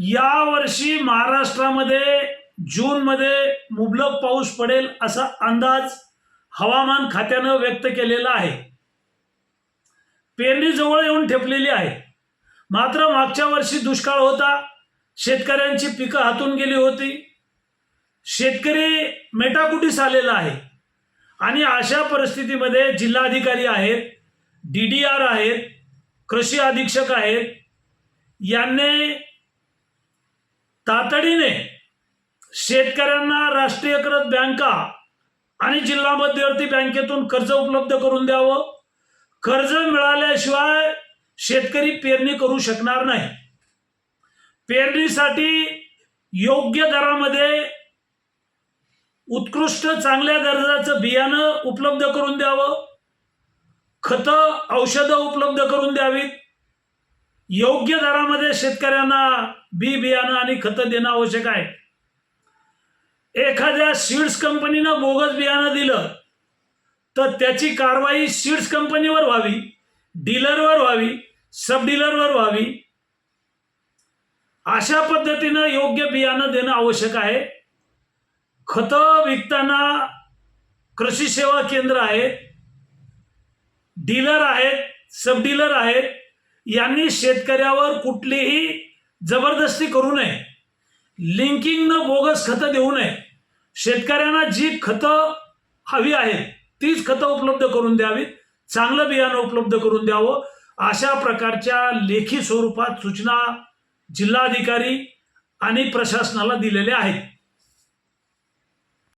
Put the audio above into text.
यावर्षी महाराष्ट्रामध्ये जूनमध्ये मुबलक पाऊस पडेल असा अंदाज हवामान खात्यानं व्यक्त केलेला आहे. पेरणी जवळ येऊन ठेपलेली आहे. मात्र मागच्या वर्षी दुष्काळ होता. शेतकऱ्यांची पिकं हातून गेली होती. शेतकरी मेटाकुटीस आलेला आहे. आणि अशा परिस्थितीमध्ये जिल्हाधिकारी आहेत डी डी आर आहेत कृषी अधीक्षक आहेत. यांनी तातडीने शेतकऱ्यांना राष्ट्रीयकृत बँका आणि जिल्हा मध्यवर्ती बँकेतून कर्ज उपलब्ध करून द्यावं. कर्ज मिळाल्याशिवाय शेतकरी पेरणी करू शकणार नाही. पेरणीसाठी योग्य दरामध्ये उत्कृष्ट चांगल्या दर्जाचं बियाणं उपलब्ध करून द्यावं. खतं औषधं उपलब्ध करून द्यावीत. योग्य दरामध्ये शेतकऱ्यांना बी बियाणं आणि खतं देणं आवश्यक आहे. एखाद्या सीड्स कंपनीनं बोगस बियाणं दिलं तर त्याची कारवाई सीड्स कंपनीवर व्हावी डीलरवर व्हावी सब डीलरवर व्हावी. अशा पद्धतीनं योग्य बियाणं देणं आवश्यक आहे. खतं विकताना कृषी सेवा केंद्र आहेत डीलर आहेत सब डीलर आहेत यांनी शेतकऱ्यावर कुठलीही जबरदस्ती करू नये. लिंकिंगनं बोगस खतं देऊ नये. शेतकऱ्यांना जी खतं हवी आहेत तीच खतं उपलब्ध करून द्यावीत. चांगलं बियाणं उपलब्ध करून द्यावं. अशा प्रकारच्या लेखी स्वरूपात सूचना जिल्हाधिकारी आणि प्रशासनाला दिलेल्या आहेत.